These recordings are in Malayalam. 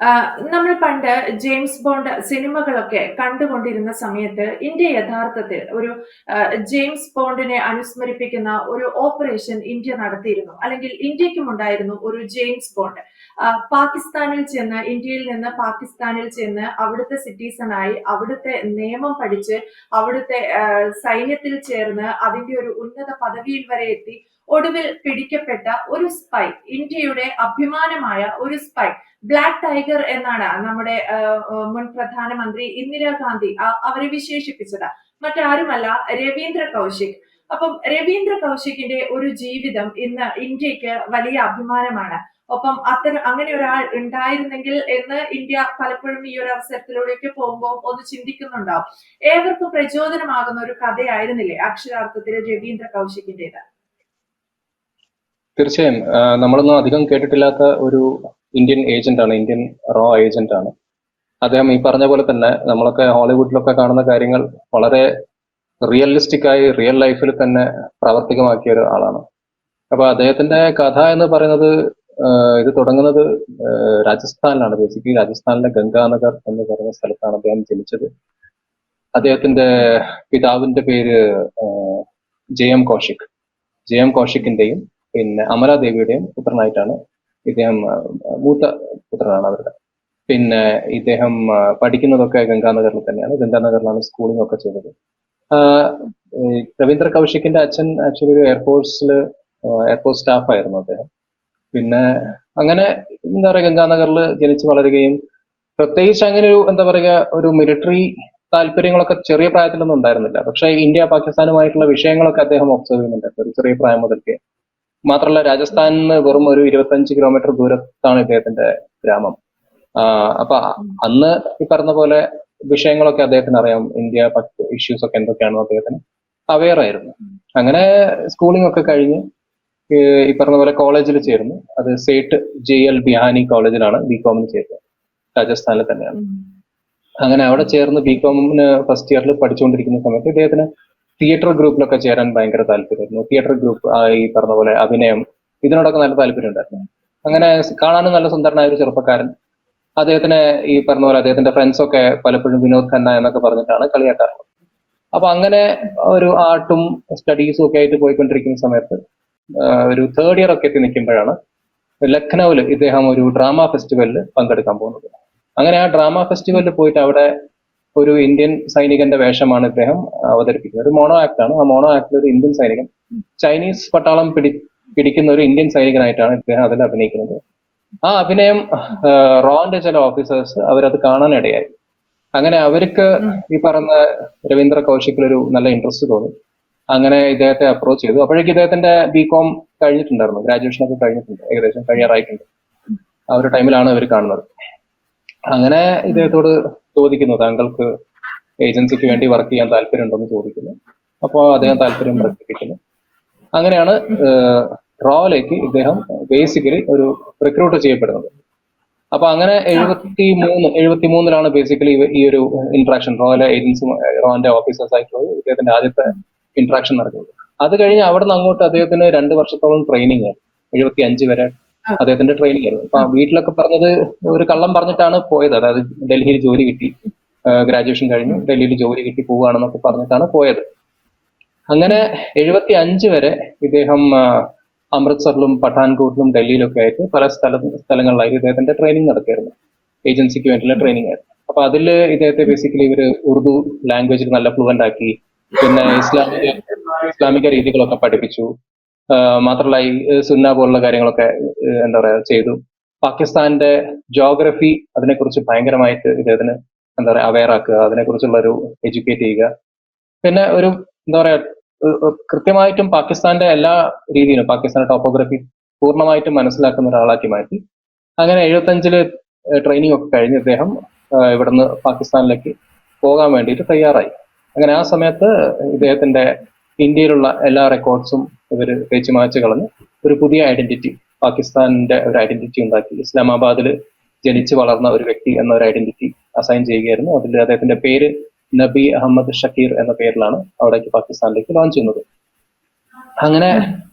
നമ്മൾ പണ്ട് ജെയിംസ് ബോണ്ട് സിനിമകളൊക്കെ കണ്ടുകൊണ്ടിരുന്ന സമയത്ത് ഇന്ത്യ യഥാർത്ഥത്തിൽ ഒരു ജെയിംസ് ബോണ്ടിനെ അനുസ്മരിപ്പിക്കുന്ന ഒരു ഓപ്പറേഷൻ ഇന്ത്യ നടത്തിയിരുന്നു. അല്ലെങ്കിൽ ഇന്ത്യക്കും ഉണ്ടായിരുന്നു ഒരു ജെയിംസ് ബോണ്ട്. പാകിസ്ഥാനിൽ ചെന്ന് ഇന്ത്യയിൽ നിന്ന് പാകിസ്ഥാനിൽ ചെന്ന് അവിടുത്തെ സിറ്റിസണായി അവിടുത്തെ നിയമം പഠിച്ച് അവിടുത്തെ സൈന്യത്തിൽ ചേർന്ന് അതിന്റെ ഒരു ഉന്നത പദവിയിൽ വരെ എത്തി ഒടുവിൽ പിടിക്കപ്പെട്ട ഒരു സ്പൈ ഇന്ത്യയുടെ അഭിമാനമായ ഒരു സ്പൈ ബ്ലാക്ക് ടൈഗർ എന്നാണ് നമ്മുടെ മുൻ പ്രധാനമന്ത്രി ഇന്ദിരാഗാന്ധി അവരെ വിശേഷിപ്പിച്ചത്. മറ്റാരുമല്ല രവീന്ദ്ര കൗശിക്. അപ്പം രവീന്ദ്ര കൗശികിന്റെ ഒരു ജീവിതം ഇന്ന് ഇന്ത്യയ്ക്ക് വലിയ അഭിമാനമാണ്. ഒപ്പം അത്തരം അങ്ങനെ ഒരാൾ ഉണ്ടായിരുന്നെങ്കിൽ എന്ന് ഇന്ത്യ പലപ്പോഴും ഈ ഒരു അവസരത്തിലൂടെയൊക്കെ പോകുമ്പോൾ ഒന്ന് ചിന്തിക്കുന്നുണ്ടാവും. ഏവർക്കും പ്രചോദനമാകുന്ന ഒരു കഥയായിരുന്നില്ലേ അക്ഷരാർത്ഥത്തിൽ രവീന്ദ്ര കൗശികിന്റേത്? തീർച്ചയായും. നമ്മളൊന്നും അധികം കേട്ടിട്ടില്ലാത്ത ഒരു ഇന്ത്യൻ ഏജന്റ് ആണ് ഇന്ത്യൻ റോ ഏജന്റ് ആണ്. അദ്ദേഹം ഈ പറഞ്ഞ പോലെ തന്നെ നമ്മളൊക്കെ ഹോളിവുഡിലൊക്കെ കാണുന്ന കാര്യങ്ങൾ വളരെ റിയലിസ്റ്റിക് ആയി റിയൽ ലൈഫിൽ തന്നെ പ്രാവർത്തികമാക്കിയ ഒരു ആളാണ്. അപ്പൊ അദ്ദേഹത്തിന്റെ കഥ എന്ന് പറയുന്നത് ഇത് തുടങ്ങുന്നത് രാജസ്ഥാനിലാണ്. ബേസിക്കലി രാജസ്ഥാനിലെ ഗംഗാനഗർ എന്ന് പറയുന്ന സ്ഥലത്താണ് അദ്ദേഹം ജനിച്ചത്. അദ്ദേഹത്തിന്റെ പിതാവിന്റെ പേര് J M Kaushik. J M കൗശിക്കിന്റെയും പിന്നെ അമലാദേവിയുടെയും പുത്രനായിട്ടാണ് ഇദ്ദേഹം മൂത്ത പുത്രനാണ് അവരുടെ. പിന്നെ ഇദ്ദേഹം പഠിക്കുന്നതൊക്കെ ഗംഗാനഗറിൽ തന്നെയാണ്. ഗംഗാനഗറിലാണ് സ്കൂളിംഗ് ഒക്കെ ചെയ്തത്. രവീന്ദ്ര കൗശിക്കിന്റെ അച്ഛൻ ആക്ച്വലി ഒരു എയർഫോഴ്സിൽ എയർഫോഴ്സ് സ്റ്റാഫ് ആയിരുന്നു അദ്ദേഹം. പിന്നെ അങ്ങനെ എന്താ പറയുക ഗംഗാനഗറിൽ ജനിച്ച് വളരുകയും പ്രത്യേകിച്ച് അങ്ങനെ ഒരു എന്താ പറയുക ഒരു മിലിറ്ററി താല്പര്യങ്ങളൊക്കെ ചെറിയ പ്രായത്തിലൊന്നും ഉണ്ടായിരുന്നില്ല. പക്ഷേ ഇന്ത്യ പാകിസ്ഥാനുമായിട്ടുള്ള വിഷയങ്ങളൊക്കെ അദ്ദേഹം ഒബ്സർവ് ചെയ്യുന്നുണ്ടായിരുന്നു ഒരു ചെറിയ പ്രായം മുതൽക്കേ. മാത്രമല്ല രാജസ്ഥാനിൽ നിന്ന് വെറും ഒരു ഇരുപത്തഞ്ച് കിലോമീറ്റർ ദൂരത്താണ് ഇദ്ദേഹത്തിന്റെ ഗ്രാമം. അപ്പൊ അന്ന് ഈ പറഞ്ഞ പോലെ വിഷയങ്ങളൊക്കെ അദ്ദേഹത്തിന് അറിയാം. ഇന്ത്യ ഇഷ്യൂസ് ഒക്കെ എന്തൊക്കെയാണോ അദ്ദേഹത്തിന് അവെയർ ആയിരുന്നു അങ്ങനെ സ്കൂളിംഗ് ഒക്കെ കഴിഞ്ഞ് ഈ ഈ പറഞ്ഞ പോലെ കോളേജിൽ ചേർന്നു. അത് സേട്ട് ജെ എൽ ബിഹാനി കോളേജിലാണ് ബി കോമിന് ചേർന്നത്. രാജസ്ഥാനിൽ തന്നെയാണ്. അങ്ങനെ അവിടെ ചേർന്ന് ബി കോമിന് ഫസ്റ്റ് ഇയറിൽ പഠിച്ചുകൊണ്ടിരിക്കുന്ന സമയത്ത് ഇദ്ദേഹത്തിന് തിയേറ്റർ ഗ്രൂപ്പിലൊക്കെ ചേരാൻ ഭയങ്കര താല്പര്യമായിരുന്നു. തിയേറ്റർ ഗ്രൂപ്പ് ഈ പറഞ്ഞ പോലെ അഭിനയം ഇതിനോടൊക്കെ നല്ല താല്പര്യം ഉണ്ടായിരുന്നു. അങ്ങനെ കാണാനും നല്ല സുന്ദരനായ ഒരു ചെറുപ്പക്കാരൻ. അദ്ദേഹത്തിന് ഈ പറഞ്ഞ പോലെ അദ്ദേഹത്തിന്റെ ഫ്രണ്ട്സ് ഒക്കെ പലപ്പോഴും വിനോദ് ഖന്ന എന്നൊക്കെ പറഞ്ഞിട്ടാണ് കളിയാക്കാറുള്ളത്. അപ്പൊ അങ്ങനെ ഒരു ആർട്ടും സ്റ്റഡീസും ഒക്കെ ആയിട്ട് പോയിക്കൊണ്ടിരിക്കുന്ന സമയത്ത് ഒരു തേർഡ് ഇയർ ഒക്കെ എത്തി നിൽക്കുമ്പോഴാണ് ലക്നൌവിൽ ഇദ്ദേഹം ഒരു ഡ്രാമ ഫെസ്റ്റിവലിൽ പങ്കെടുക്കാൻ പോകുന്നത്. അങ്ങനെ ആ ഡ്രാമ ഫെസ്റ്റിവലിൽ പോയിട്ട് അവിടെ ഒരു ഇന്ത്യൻ സൈനികന്റെ വേഷമാണ് ഇദ്ദേഹം അവതരിപ്പിക്കുന്നത്. ഒരു മോണോ ആക്ട് ആണ്. ആ മോണോ ആക്ടിൽ ഒരു ഇന്ത്യൻ സൈനികൻ ചൈനീസ് പട്ടാളം പിടി പിടിക്കുന്ന ഒരു ഇന്ത്യൻ സൈനികനായിട്ടാണ് ഇദ്ദേഹം അതിൽ അഭിനയിക്കുന്നത്. ആ അഭിനയം റോന്റെ ചില ഓഫീസേഴ്സ് അവരത് കാണാനിടയായി. അങ്ങനെ അവർക്ക് ഈ പറഞ്ഞ രവീന്ദ്ര കൗശിക്കിൽ ഒരു നല്ല ഇൻട്രസ്റ്റ് തോന്നി. അങ്ങനെ ഇദ്ദേഹത്തെ അപ്രോച്ച് ചെയ്തു. അപ്പോഴേക്ക് ഇദ്ദേഹത്തിന്റെ ബി കോം കഴിഞ്ഞിട്ടുണ്ടായിരുന്നു. ഗ്രാജുവേഷൻ ഒക്കെ കഴിഞ്ഞിട്ടുണ്ട്. ഏകദേശം കഴിയാറായിട്ടുണ്ട്. ആ ഒരു ടൈമിലാണ് അവർ കാണുന്നത്. അങ്ങനെ ഇദ്ദേഹത്തോട് ചോദിക്കുന്നു താങ്കൾക്ക് ഏജൻസിക്ക് വേണ്ടി വർക്ക് ചെയ്യാൻ താല്പര്യമുണ്ടെന്ന് ചോദിക്കുന്നു. അപ്പോൾ അദ്ദേഹം താല്പര്യം പ്രകടിപ്പിക്കുന്നു. അങ്ങനെയാണ് റോയിലേക്ക് ഇദ്ദേഹം ബേസിക്കലി ഒരു റിക്രൂട്ട് ചെയ്യപ്പെടുന്നത്. അപ്പൊ അങ്ങനെ എഴുപത്തി മൂന്ന് എഴുപത്തി മൂന്നിലാണ് ബേസിക്കലി ഈ ഒരു ഇന്ററാക്ഷൻ റോയിലെ ഏജൻസി റോന്റെ ഓഫീസേഴ്സ് ആയിട്ടുള്ളത് ഇദ്ദേഹത്തിന്റെ ആദ്യത്തെ ഇന്ററാക്ഷൻ നടക്കുന്നത്. അത് കഴിഞ്ഞ് അവിടെ നിന്ന് അങ്ങോട്ട് അദ്ദേഹത്തിന് രണ്ട് വർഷത്തോളം ട്രെയിനിങ് ആയിരുന്നു എഴുപത്തി അഞ്ച് വരെ അദ്ദേഹത്തിന്റെ ട്രെയിനിങ് ആയിരുന്നു. അപ്പൊ വീട്ടിലൊക്കെ പറഞ്ഞത് ഒരു കള്ളം പറഞ്ഞിട്ടാണ് പോയത്. അതായത് ഡൽഹിയിൽ ജോലി കിട്ടി ഗ്രാജുവേഷൻ കഴിഞ്ഞു ഡൽഹിയിൽ ജോലി കിട്ടി പോവുകയാണെന്നൊക്കെ പറഞ്ഞിട്ടാണ് പോയത്. അങ്ങനെ എഴുപത്തി അഞ്ച് വരെ ഇദ്ദേഹം അമൃത്സറിലും പഠാൻകോട്ടിലും ഡൽഹിയിലൊക്കെ ആയിട്ട് പല സ്ഥല സ്ഥലങ്ങളിലായിട്ട് ഇദ്ദേഹത്തിന്റെ ട്രെയിനിങ് നടക്കുകയായിരുന്നു ഏജൻസിക്ക് വേണ്ടിയുള്ള ട്രെയിനിങ് ആയിരുന്നു. അപ്പൊ അതിൽ ഇദ്ദേഹത്തെ ബേസിക്കലി ഇവർ ഉറുദു ലാംഗ്വേജിൽ നല്ല ഫ്ലുവന്റ് ആക്കി പിന്നെ ഇസ്ലാമിക ഇസ്ലാമിക രീതികളൊക്കെ പഠിപ്പിച്ചു. മാത്രമല്ല ഈ സുന്ന പോലുള്ള കാര്യങ്ങളൊക്കെ എന്താ പറയാ ചെയ്തു. പാകിസ്ഥാന്റെ ജോഗ്രഫി അതിനെക്കുറിച്ച് ഭയങ്കരമായിട്ട് ഇദ്ദേഹത്തിന് എന്താ പറയാ അവെയർ ആക്കുക അതിനെക്കുറിച്ചുള്ള ഒരു എഡ്യൂക്കേറ്റ് ചെയ്യുക. പിന്നെ ഒരു എന്താ പറയാ കൃത്യമായിട്ടും പാകിസ്ഥാന്റെ എല്ലാ രീതിയിലും പാകിസ്ഥാന്റെ ടോപ്പോഗ്രഫി പൂർണമായിട്ടും മനസ്സിലാക്കുന്ന ഒരാളാക്കി മാറ്റി. അങ്ങനെ എഴുപത്തഞ്ചിൽ ട്രെയിനിങ് ഒക്കെ കഴിഞ്ഞ് ഇദ്ദേഹം ഇവിടുന്ന് പാകിസ്ഥാനിലേക്ക് പോകാൻ വേണ്ടിയിട്ട് തയ്യാറായി. അങ്ങനെ ആ സമയത്ത് ഇദ്ദേഹത്തിന്റെ ഇന്ത്യയിലുള്ള എല്ലാ റെക്കോർഡ്സും ഇവർ തേച്ച് മാച്ച് കളഞ്ഞ് ഒരു പുതിയ ഐഡന്റിറ്റി പാകിസ്ഥാനിന്റെ ഒരു ഐഡന്റിറ്റി ഉണ്ടാക്കി. ഇസ്ലാമാബാദിൽ ജനിച്ചു വളർന്ന ഒരു വ്യക്തി എന്ന ഒരു ഐഡന്റിറ്റി അസൈൻ ചെയ്യുകയായിരുന്നു. അതിൽ അദ്ദേഹത്തിന്റെ പേര് നബി അഹമ്മദ് ഷക്കീർ എന്ന പേരിലാണ് അവിടേക്ക് പാകിസ്ഥാനിലേക്ക് ലോഞ്ച് ചെയ്യുന്നത്. അങ്ങനെ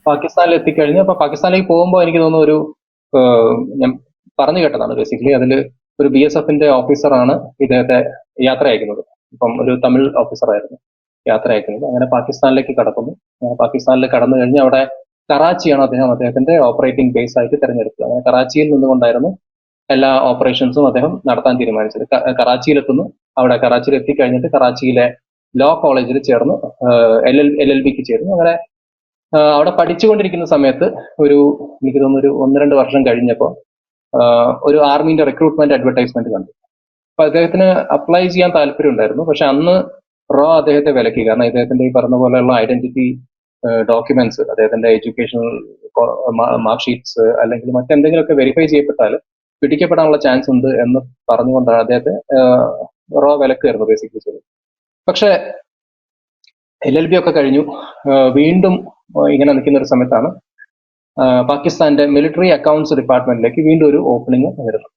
പാകിസ്ഥാനിൽ എത്തിക്കഴിഞ്ഞ് അപ്പൊ പാകിസ്ഥാനിലേക്ക് പോകുമ്പോൾ എനിക്ക് തോന്നുന്നു ഒരു ഞാൻ പറഞ്ഞു കേട്ടതാണ് ബേസിക്കലി അതിൽ ഒരു ബി എസ് എഫിന്റെ ഓഫീസറാണ് ഇദ്ദേഹത്തെ യാത്ര അയക്കുന്നത്. ഇപ്പം ഒരു തമിഴ് ഓഫീസറായിരുന്നു യാത്ര അയക്കുന്നത് അങ്ങനെ പാകിസ്ഥാനിലേക്ക് കടക്കുന്നു. അങ്ങനെ പാകിസ്ഥാനിൽ കടന്നു കഴിഞ്ഞ് അവിടെ കറാച്ചിയാണ് അദ്ദേഹം അദ്ദേഹത്തിന്റെ ഓപ്പറേറ്റിംഗ് ബേസ് ആയിട്ട് തിരഞ്ഞെടുത്തത്. അങ്ങനെ കറാച്ചിയിൽ നിന്നുകൊണ്ടായിരുന്നു എല്ലാ ഓപ്പറേഷൻസും അദ്ദേഹം നടത്താൻ തീരുമാനിച്ചത്. കറാച്ചിയിലെത്തുന്നു. അവിടെ കറാച്ചിയിൽ എത്തിക്കഴിഞ്ഞിട്ട് കറാച്ചിയിലെ ലോ കോളേജിൽ ചേർന്നു. എൽ എൽ എൽ എൽ ബിക്ക് ചേർന്നു. അങ്ങനെ അവിടെ പഠിച്ചുകൊണ്ടിരിക്കുന്ന സമയത്ത് ഒരു എനിക്ക് തോന്നുന്നു ഒരു ഒന്ന് രണ്ട് വർഷം കഴിഞ്ഞപ്പോൾ ഒരു ആർമിന്റെ റിക്രൂട്ട്മെന്റ് അഡ്വർടൈസ്മെന്റ് കണ്ടു. അപ്പൊ അദ്ദേഹത്തിന് അപ്ലൈ ചെയ്യാൻ താല്പര്യം ഉണ്ടായിരുന്നു പക്ഷെ അന്ന് റോ അദ്ദേഹത്തെ വിലക്കി കാരണം ഇദ്ദേഹത്തിന്റെ ഈ പറഞ്ഞ പോലെയുള്ള ഐഡന്റിറ്റി ഡോക്യുമെന്റ്സ് അദ്ദേഹത്തിന്റെ എഡ്യൂക്കേഷണൽ മാർക്ക് ഷീറ്റ്സ് അല്ലെങ്കിൽ മറ്റെന്തെങ്കിലുമൊക്കെ വെരിഫൈ ചെയ്യപ്പെട്ടാൽ പിടിക്കപ്പെടാനുള്ള ചാൻസ് ഉണ്ട് എന്ന് പറഞ്ഞുകൊണ്ടാണ് അദ്ദേഹത്തെ റോ വിലക്കുമായിരുന്നു ബേസിക്കലി ചെയ്തത്. പക്ഷെ എൽ എൽ ബി ഒക്കെ കഴിഞ്ഞു. വീണ്ടും ഇങ്ങനെ നിൽക്കുന്ന ഒരു സമയത്താണ് പാകിസ്ഥാന്റെ മിലിറ്ററി അക്കൗണ്ട്സ് ഡിപ്പാർട്ട്മെന്റിലേക്ക് വീണ്ടും ഒരു ഓപ്പണിംഗ് വരുന്നു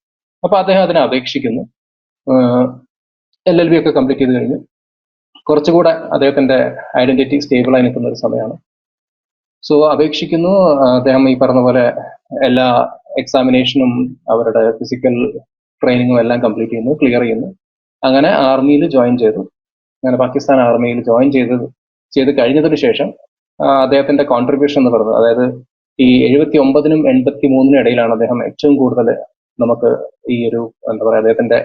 അപ്പൊ അദ്ദേഹം അതിനെ അപേക്ഷിക്കുന്നു. എൽ എൽ ബി ഒക്കെ കംപ്ലീറ്റ് ചെയ്ത് കഴിഞ്ഞു. കുറച്ചുകൂടെ അദ്ദേഹത്തിന്റെ ഐഡന്റിറ്റി സ്റ്റേബിൾ ആയി നിൽക്കുന്ന ഒരു സമയമാണ്. സോ അപേക്ഷിക്കുന്നു അദ്ദേഹം ഈ പറഞ്ഞ പോലെ എല്ലാ എക്സാമിനേഷനും അവരുടെ ഫിസിക്കൽ ട്രെയിനിങ്ങും എല്ലാം കംപ്ലീറ്റ് ചെയ്യുന്നു ക്ലിയർ ചെയ്യുന്നു. അങ്ങനെ ആർമിയിൽ ജോയിൻ ചെയ്തു. അങ്ങനെ പാകിസ്ഥാൻ ആർമിയിൽ ജോയിൻ ചെയ്ത് ചെയ്ത് കഴിഞ്ഞതിന് ശേഷം അദ്ദേഹത്തിന്റെ കോൺട്രിബ്യൂഷൻ എന്ന് പറയുന്നത് അതായത് ഈ എഴുപത്തി ഒമ്പതിനും എൺപത്തി മൂന്നിനും ഇടയിലാണ് അദ്ദേഹം ഏറ്റവും കൂടുതൽ നമുക്ക് ഈ ഒരു എന്താ പറയാ അദ്ദേഹത്തിന്റെ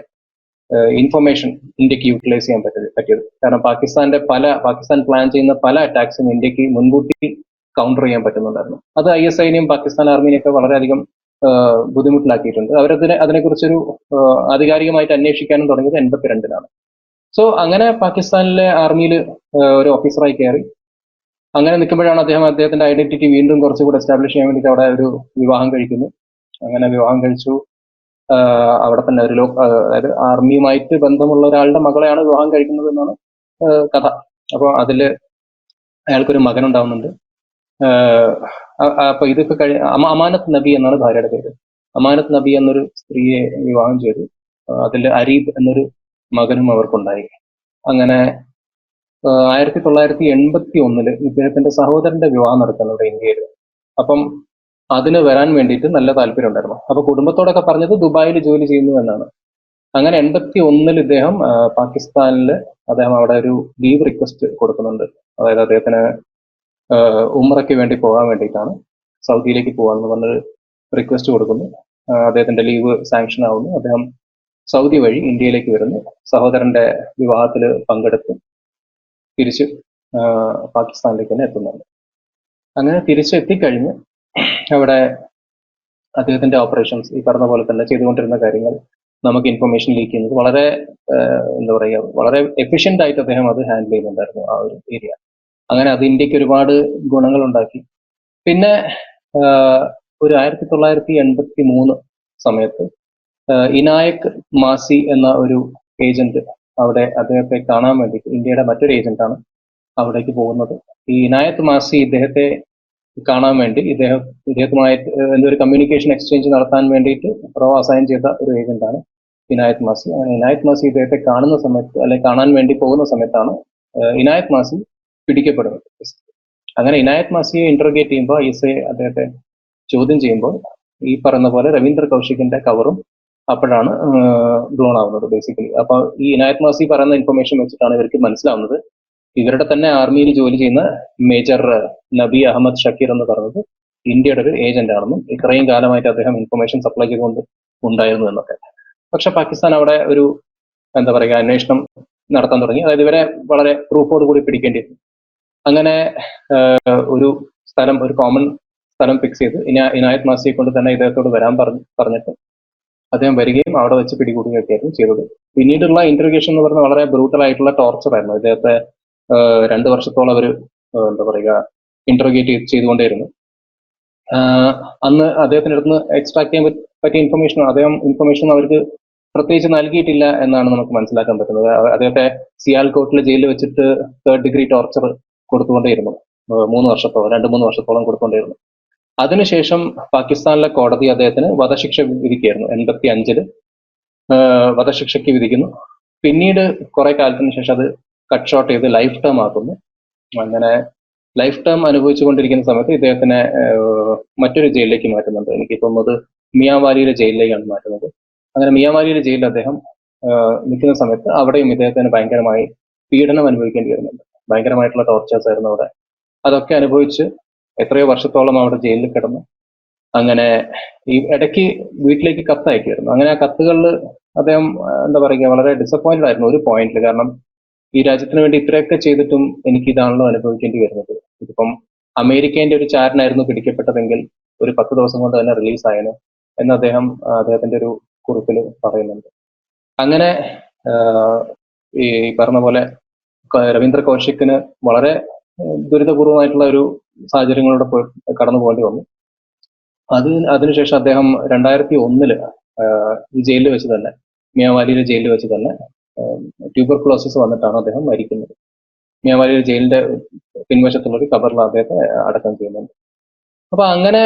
ഇൻഫർമേഷൻ ഇന്ത്യയ്ക്ക് യൂട്ടിലൈസ് ചെയ്യാൻ പറ്റിയത് പറ്റിയത്. കാരണം പാകിസ്ഥാന്റെ പല പാകിസ്ഥാൻ പ്ലാൻ ചെയ്യുന്ന പല അറ്റാക്സും ഇന്ത്യയ്ക്ക് മുൻകൂട്ടി കൗണ്ടർ ചെയ്യാൻ പറ്റുന്നുണ്ടായിരുന്നു. അത് ഐ എസ് ഐനെയും പാകിസ്ഥാൻ ആർമിനെയൊക്കെ വളരെയധികം ബുദ്ധിമുട്ടിലാക്കിയിട്ടുണ്ട്. അവരതിനെ അതിനെക്കുറിച്ചൊരു ആധികാരികമായിട്ട് അന്വേഷിക്കാനും തുടങ്ങിയത് എൺപത്തിരണ്ടിലാണ്. സോ അങ്ങനെ പാകിസ്ഥാനിലെ ആർമിയിൽ ഒരു ഓഫീസറായി കയറി. അങ്ങനെ നിൽക്കുമ്പോഴാണ് അദ്ദേഹം അദ്ദേഹത്തിന്റെ ഐഡന്റിറ്റി വീണ്ടും കുറച്ചുകൂടെ എസ്റ്റാബ്ലിഷ് ചെയ്യാൻ വേണ്ടിയിട്ട് അവിടെ ഒരു വിവാഹം കഴിക്കുന്നു. അങ്ങനെ വിവാഹം കഴിച്ചു. അവിടെ തന്നെ ഒരു അതായത് ആർമിയുമായിട്ട് ബന്ധമുള്ള ഒരാളുടെ മകളെയാണ് വിവാഹം കഴിക്കുന്നത് എന്നാണ് കഥ. അപ്പോൾ അതിൽ അയാൾക്കൊരു മകൻ ഉണ്ടാവുന്നുണ്ട്. അപ്പൊ ഇതൊക്കെ കഴി അമാനത്ത് നബി എന്നാണ് ഭാര്യയുടെ പേര്. അമാനത്ത് നബി എന്നൊരു സ്ത്രീയെ വിവാഹം ചെയ്തു. അതിൽ അരീബ് എന്നൊരു മകനും അവർക്കുണ്ടായി. അങ്ങനെ ആയിരത്തി തൊള്ളായിരത്തി എൺപത്തി ഒന്നിൽ ഇദ്ദേഹത്തിന്റെ സഹോദരന്റെ വിവാഹം നടക്കുന്നുണ്ട് ഇന്ത്യയിൽ. അപ്പം അതിന് വരാൻ വേണ്ടിയിട്ട് നല്ല താല്പര്യം ഉണ്ടായിരുന്നു അപ്പൊ കുടുംബത്തോടൊക്കെ പറഞ്ഞത് ദുബായിൽ ജോലി ചെയ്യുന്നു എന്നാണ്. അങ്ങനെ എൺപത്തി ഒന്നിൽ ഇദ്ദേഹം പാകിസ്ഥാനിൽ അദ്ദേഹം അവിടെ ഒരു ലീവ് റിക്വസ്റ്റ് കൊടുക്കുന്നുണ്ട്. അതായത് അദ്ദേഹത്തിന് ഉമ്രയ്ക്ക് വേണ്ടി പോകാൻ വേണ്ടിയിട്ടാണ്. സൗദിയിലേക്ക് പോകാമെന്ന് പറഞ്ഞൊരു റിക്വസ്റ്റ് കൊടുക്കുന്നു. അദ്ദേഹത്തിന്റെ ലീവ് സാങ്ഷൻ ആവുന്നു. അദ്ദേഹം സൗദി വഴി ഇന്ത്യയിലേക്ക് വരുന്നു. സഹോദരന്റെ വിവാഹത്തിൽ പങ്കെടുത്ത് തിരിച്ച് പാകിസ്ഥാനിലേക്ക് തന്നെ എത്തുന്നുണ്ട്. അങ്ങനെ തിരിച്ച് എത്തിക്കഴിഞ്ഞ് അവിടെ അദ്ദേഹത്തിന്റെ ഓപ്പറേഷൻസ് ഈ പറഞ്ഞ പോലെ തന്നെ ചെയ്തുകൊണ്ടിരുന്ന കാര്യങ്ങൾ നമുക്ക് ഇൻഫർമേഷൻ ലീക്ക് ചെയ്യുന്നത് വളരെ എന്താ പറയുക വളരെ എഫിഷ്യന്റ് ആയിട്ട് അദ്ദേഹം അത് ഹാൻഡിൽ ചെയ്യുന്നുണ്ടായിരുന്നു ആ ഒരു ഏരിയ അങ്ങനെ അത് ഇന്ത്യയ്ക്ക് ഒരുപാട് ഗുണങ്ങൾ ഉണ്ടാക്കി. പിന്നെ ഒരു ആയിരത്തി തൊള്ളായിരത്തി എൺപത്തി മൂന്ന് സമയത്ത് ഇനായക് മാസി എന്ന ഒരു ഏജന്റ് അവിടെ അദ്ദേഹത്തെ കാണാൻ വേണ്ടി ഇന്ത്യയുടെ മറ്റൊരു ഏജന്റാണ് അവിടേക്ക് പോകുന്നത്. ഈ ഇനായത്ത് മാസി ഇദ്ദേഹത്തെ കാണാൻ വേണ്ടി ഇദ്ദേഹം ഇദ്ദേഹത്തുമായിട്ട് എന്തൊരു കമ്മ്യൂണിക്കേഷൻ എക്സ്ചേഞ്ച് നടത്താൻ വേണ്ടിയിട്ട് പ്രോ അസൈൻ ചെയ്ത ഒരു ഏജന്റാണ് ഇനായത്ത് മാസി. അങ്ങനെ ഇനായത്ത് മാസി ഇദ്ദേഹത്തെ കാണുന്ന സമയത്ത് അല്ലെങ്കിൽ കാണാൻ വേണ്ടി പോകുന്ന സമയത്താണ് ഇനായത് ഇനായത്ത് മാസി പിടിക്കപ്പെടുന്നത്. അങ്ങനെ ഇനായത്ത് മാസിയെ ഇന്റർഗേറ്റ് ചെയ്യുമ്പോൾ ഐ അദ്ദേഹത്തെ ചോദ്യം ചെയ്യുമ്പോൾ ഈ പറയുന്ന പോലെ രവീന്ദ്ര കൗശികിന്റെ കവറും അപ്പോഴാണ് ബ്ലോൺ ആവുന്നത് ബേസിക്കലി അപ്പൊ ഈ ഇനായത്ത് മാസി പറയുന്ന ഇൻഫർമേഷൻ വെച്ചിട്ടാണ് ഇവർക്ക് മനസ്സിലാവുന്നത്. ഇവരുടെ തന്നെ ആർമിയിൽ ജോലി ചെയ്യുന്ന മേജർ നബി അഹമ്മദ് ഷക്കീർ എന്ന് പറയുന്നത് ഇന്ത്യയുടെ ഒരു ഏജന്റ് ആണെന്നും ഇത്രയും കാലമായിട്ട് അദ്ദേഹം ഇൻഫർമേഷൻ സപ്ലൈ ചെയ്തുകൊണ്ട് ഉണ്ടായിരുന്നു എന്നൊക്കെ. പക്ഷെ പാകിസ്ഥാൻ അവിടെ ഒരു എന്താ പറയുക അന്വേഷണം നടത്താൻ തുടങ്ങി. അതായത് ഇവരെ വളരെ പ്രൂഫോട് കൂടി പിടിക്കേണ്ടി വന്നു അങ്ങനെ ഒരു സ്ഥലം ഒരു കോമൺ സ്ഥലം ഫിക്സ് ചെയ്ത് ഇനി ഇനായത് മാസിയെ കൊണ്ട് തന്നെ ഇദ്ദേഹത്തോട് വരാൻ പറഞ്ഞു പറഞ്ഞിട്ട് അദ്ദേഹം വരികയും അവിടെ വെച്ച് പിടികൂടുകയൊക്കെയായിരുന്നു ചെയ്തത്. പിന്നീടുള്ള ഇന്റർഗേഷൻ എന്ന് പറഞ്ഞാൽ വളരെ ബ്രൂട്ടൽ ആയിട്ടുള്ള ടോർച്ചർ ആയിരുന്നു. ഇദ്ദേഹത്തെ രണ്ട് വർഷത്തോളം അവർ എന്താ പറയുക ഇന്റർഗേറ്റ് ചെയ്തുകൊണ്ടേയിരുന്നു. അന്ന് അദ്ദേഹത്തിന്റെ അടുത്ത് എക്സ്ട്രാക്ട് ചെയ്യാൻ പറ്റിയ ഇൻഫർമേഷൻ അദ്ദേഹം ഇൻഫർമേഷൻ അവർക്ക് പ്രത്യേകിച്ച് നൽകിയിട്ടില്ല എന്നാണ് നമുക്ക് മനസ്സിലാക്കാൻ പറ്റുന്നത്. അദ്ദേഹത്തെ സിയാൽകോട്ടിലെ ജയിലിൽ വെച്ചിട്ട് തേർഡ് ഡിഗ്രി ടോർച്ചർ കൊടുത്തുകൊണ്ടേയിരുന്നു. മൂന്ന് വർഷത്തോളം രണ്ട് മൂന്ന് വർഷത്തോളം കൊടുത്തുകൊണ്ടിരുന്നു അതിനുശേഷം പാകിസ്ഥാനിലെ കോടതി അദ്ദേഹത്തിന് വധശിക്ഷ വിധിക്കുകയായിരുന്നു എൺപത്തി അഞ്ചിൽ വധശിക്ഷയ്ക്ക് വിധിക്കുന്നു. പിന്നീട് കുറെ കാലത്തിന് ശേഷം അത് കട്ട് ഷോട്ട് ചെയ്ത് ലൈഫ് ടേം ആക്കുന്നു. അങ്ങനെ ലൈഫ് ടേം അനുഭവിച്ചുകൊണ്ടിരിക്കുന്ന സമയത്ത് ഇദ്ദേഹത്തിനെ മറ്റൊരു ജയിലിലേക്ക് മാറ്റുന്നുണ്ട്. എനിക്ക് തോന്നുന്നത് മിയാവാലിയിലെ ജയിലിലേക്കാണ് മാറ്റുന്നത്. അങ്ങനെ മിയാമാരിയിലെ ജയിലിൽ അദ്ദേഹം നിൽക്കുന്ന സമയത്ത് അവിടെയും ഇദ്ദേഹത്തിന് ഭയങ്കരമായി പീഡനം അനുഭവിക്കേണ്ടി വരുന്നുണ്ട്. ഭയങ്കരമായിട്ടുള്ള ടോർച്ചേഴ്സ് ആയിരുന്നു അവിടെ. അതൊക്കെ അനുഭവിച്ച് എത്രയോ വർഷത്തോളം അവിടെ ജയിലിൽ കിടന്നു. അങ്ങനെ ഈ ഇടയ്ക്ക് വീട്ടിലേക്ക് കത്ത് അയക്കുമായിരുന്നു അങ്ങനെ ആ കത്തുകളിൽ അദ്ദേഹം എന്താ പറയുക വളരെ ഡിസപ്പോയിന്റഡ് ആയിരുന്നു ഒരു പോയിന്റിൽ കാരണം ഈ രാജ്യത്തിന് വേണ്ടി ഇത്രയൊക്കെ ചെയ്തിട്ടും എനിക്ക് ഇതാണല്ലോ അനുഭവിക്കേണ്ടി വരുന്നത്. ഇതിപ്പം അമേരിക്കേന്റെ ഒരു ചാരനായിരുന്നു പിടിക്കപ്പെട്ടതെങ്കിൽ ഒരു പത്ത് ദിവസം കൊണ്ട് തന്നെ റിലീസ് എന്ന് അദ്ദേഹം അദ്ദേഹത്തിന്റെ ഒരു കുറിപ്പിൽ പറയുന്നുണ്ട്. അങ്ങനെ ഈ പറഞ്ഞ പോലെ രവീന്ദ്ര കൗശിക്കിന് വളരെ ദുരിതപൂർവമായിട്ടുള്ള ഒരു സാഹചര്യങ്ങളിലൂടെ കടന്നു പോകേണ്ടി വന്നു. അത് അതിനുശേഷം അദ്ദേഹം രണ്ടായിരത്തി ഒന്നിൽ ജയിലിൽ വെച്ച് തന്നെ മിയാവാലിയിലെ ജയിലിൽ വെച്ച് തന്നെ ട്യൂബർകുലോസിസ് വന്നിട്ടാണ് അദ്ദേഹം മരിക്കുന്നത്. മിയാവാലിയിലെ ജയിലിന്റെ പിൻവശത്തുള്ള ഒരു കബറിൽ അദ്ദേഹത്തെ അടക്കം ചെയ്യുന്നുണ്ട് അപ്പൊ അങ്ങനെ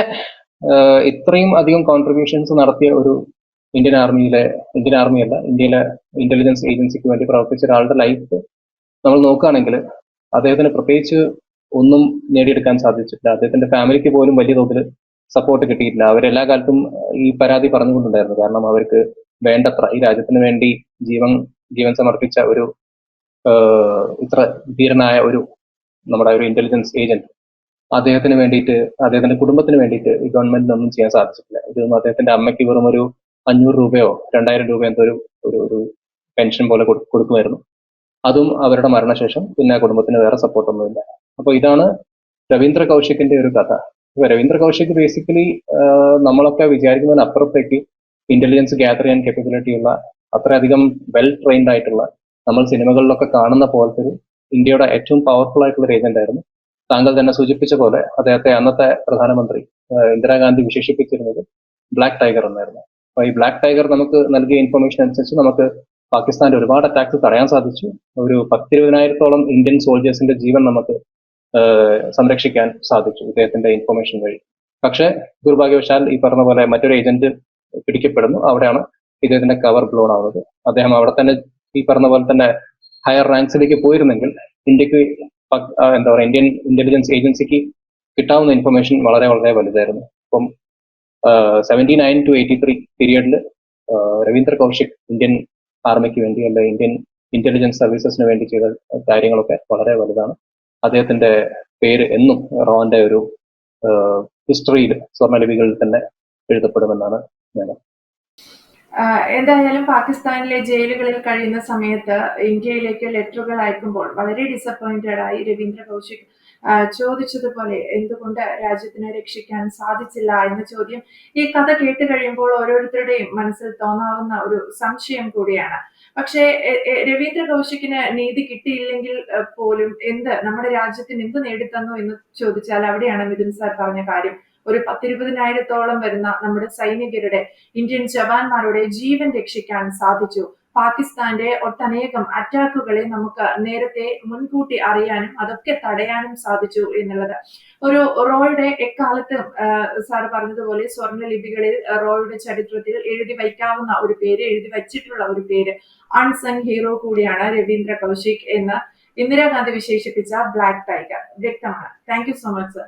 ഇത്രയും അധികം കോൺട്രിബ്യൂഷൻസ് നടത്തിയ ഒരു ഇന്ത്യൻ ആർമിയിലെ ഇന്ത്യൻ ആർമിയല്ല ഇന്ത്യയിലെ ഇന്റലിജൻസ് ഏജൻസിക്ക് വേണ്ടി പ്രവർത്തിച്ച ഒരാളുടെ ലൈഫ് നമ്മൾ നോക്കുകയാണെങ്കിൽ അദ്ദേഹത്തിന് പ്രത്യേകിച്ച് ഒന്നും നേടിയെടുക്കാൻ സാധിച്ചിട്ടില്ല. അദ്ദേഹത്തിന്റെ ഫാമിലിക്ക് പോലും വലിയ തോതിൽ സപ്പോർട്ട് കിട്ടിയിട്ടില്ല. അവരെല്ലാ കാലത്തും ഈ പരാതി പറഞ്ഞുകൊണ്ടുണ്ടായിരുന്നു. കാരണം അവർക്ക് വേണ്ടത്ര ഈ രാജ്യത്തിന് വേണ്ടി ജീവൻ ജീവൻ സമർപ്പിച്ച ഒരു ഇത്ര ധീരനായ ഒരു നമ്മുടെ ഒരു ഇന്റലിജൻസ് ഏജന്റ് അദ്ദേഹത്തിന് വേണ്ടിയിട്ട് അദ്ദേഹത്തിന്റെ കുടുംബത്തിന് വേണ്ടിയിട്ട് ഈ ഗവൺമെന്റിനൊന്നും ചെയ്യാൻ സാധിച്ചിട്ടില്ല. ഇതൊന്നും അദ്ദേഹത്തിന്റെ അമ്മയ്ക്ക് വെറും ഒരു അഞ്ഞൂറ് രൂപയോ രണ്ടായിരം രൂപയോ എന്തോ ഒരു ഒരു പെൻഷൻ പോലെ കൊടു- കൊടുക്കുമായിരുന്നു. അതും അവരുടെ മരണശേഷം പിന്നെ കുടുംബത്തിന് വേറെ സപ്പോർട്ടൊന്നുമില്ല അപ്പൊ ഇതാണ് രവീന്ദ്ര കൗശിക്കിന്റെ ഒരു കഥ. ഇപ്പൊ രവീന്ദ്ര കൗശിക് ബേസിക്കലി നമ്മളൊക്കെ വിചാരിക്കുന്നതിന് അപ്പുറത്തേക്ക് ഇന്റലിജൻസ് ഗ്യാദർ ചെയ്യാൻ കേപ്പബിലിറ്റി ഉള്ള അത്രയധികം വെൽ ട്രെയിൻഡ് ആയിട്ടുള്ള നമ്മൾ സിനിമകളിലൊക്കെ കാണുന്ന പോലത്തെ ഒരു ഇന്ത്യയുടെ ഏറ്റവും പവർഫുൾ ആയിട്ടുള്ള ഒരു ഏജന്റ് ആയിരുന്നു. താങ്കൾ തന്നെ സൂചിപ്പിച്ച പോലെ അദ്ദേഹത്തെ അന്നത്തെ പ്രധാനമന്ത്രി ഇന്ദിരാഗാന്ധി വിശേഷിപ്പിച്ചിരുന്നത് ബ്ലാക്ക് ടൈഗർ എന്നായിരുന്നു. അപ്പൊ ഈ ബ്ലാക്ക് ടൈഗർ നമുക്ക് നൽകിയ ഇൻഫർമേഷൻ അനുസരിച്ച് നമുക്ക് പാകിസ്ഥാന്റെ ഒരുപാട് അറ്റാക്സ് തടയാൻ സാധിച്ചു. ഒരു പത്തിരുപതിനായിരത്തോളം ഇന്ത്യൻ സോൾജേഴ്സിന്റെ ജീവൻ നമുക്ക് സംരക്ഷിക്കാൻ സാധിച്ചു ഇദ്ദേഹത്തിന്റെ ഇൻഫർമേഷൻ വഴി. പക്ഷേ ദുർഭാഗ്യവശാൽ ഈ പറഞ്ഞ പോലെ മറ്റൊരു ഏജന്റ് പിടിക്കപ്പെടുന്നു. അവിടെയാണ് ഇദ്ദേഹത്തിന്റെ കവർ ബ്ലോൺ ആവുന്നത്. അദ്ദേഹം അവിടെ തന്നെ ഈ പറഞ്ഞ പോലെ തന്നെ ഹയർ റാങ്ക്സിലേക്ക് പോയിരുന്നെങ്കിൽ ഇന്ത്യയ്ക്ക് എന്താ പറയുക ഇന്ത്യൻ ഇന്റലിജൻസ് ഏജൻസിക്ക് കിട്ടാവുന്ന ഇൻഫർമേഷൻ വളരെ വളരെ വലുതായിരുന്നു. അപ്പം seventy nine to eighty three പീരിയഡിൽ Ravindra Kaushik Indian ആർമിക്ക് വേണ്ടി അല്ലെ ഇന്ത്യൻ ഇന്റലിജൻസ് സർവീസസിന് വേണ്ടി ചെയ്ത കാര്യങ്ങളൊക്കെ വളരെ വലുതാണ്. അദ്ദേഹത്തിന്റെ പേര് എന്നും റോന്റെ ഒരു ഹിസ്റ്ററിയിൽ സ്വർണലിപികളിൽ തന്നെ എഴുതപ്പെടുമെന്നാണ് ഞാൻ എന്തായാലും പാകിസ്ഥാനിലെ ജയിലുകളിൽ കഴിയുന്ന സമയത്ത് ഇന്ത്യയിലേക്ക് ലെറ്ററുകൾ അയക്കുമ്പോൾ വളരെ ഡിസപ്പോയിന്റഡ് ആയി രവീന്ദ്ര കൗശിക് ചോദിച്ചതുപോലെ എന്തുകൊണ്ട് രാജ്യത്തിനെ രക്ഷിക്കാൻ സാധിച്ചില്ല എന്ന ചോദ്യം ഈ കഥ കേട്ട് കഴിയുമ്പോൾ ഓരോരുത്തരുടെയും മനസ്സിൽ തോന്നാവുന്ന ഒരു സംശയം കൂടിയാണ്. പക്ഷേ രവീന്ദ്ര കൗശിക്കിന് നീതി കിട്ടിയില്ലെങ്കിൽ പോലും എന്ത് നമ്മുടെ രാജ്യത്തിന് എന്ത് നേടിത്തന്നു എന്ന് ചോദിച്ചാൽ അവിടെയാണ് മിഥുൻ സാർ പറഞ്ഞ കാര്യം. ഒരു പത്തിരുപതിനായിരത്തോളം വരുന്ന നമ്മുടെ സൈനികരുടെ ഇന്ത്യൻ ജവാന്മാരുടെ ജീവൻ രക്ഷിക്കാൻ സാധിച്ചു. പാകിസ്ഥാന്റെ ഒട്ടനേകം അറ്റാക്കുകളെ നമുക്ക് നേരത്തെ മുൻകൂട്ടി അറിയാനും അതൊക്കെ തടയാനും സാധിച്ചു എന്നുള്ളത്. ഒരു റോയുടെ എക്കാലത്തും സാർ പറഞ്ഞതുപോലെ സ്വർണ ലിപികളിൽ റോയുടെ ചരിത്രത്തിൽ എഴുതി വയ്ക്കാവുന്ന ഒരു പേര് എഴുതി വച്ചിട്ടുള്ള ഒരു പേര് അൺസങ് ഹീറോ കൂടിയാണ് രവീന്ദ്ര കൗശിക് എന്ന് ഇന്ദിരാഗാന്ധി വിശേഷിപ്പിച്ച ബ്ലാക്ക് ടൈഗർ വ്യക്തമാണ്. Thank you so much sir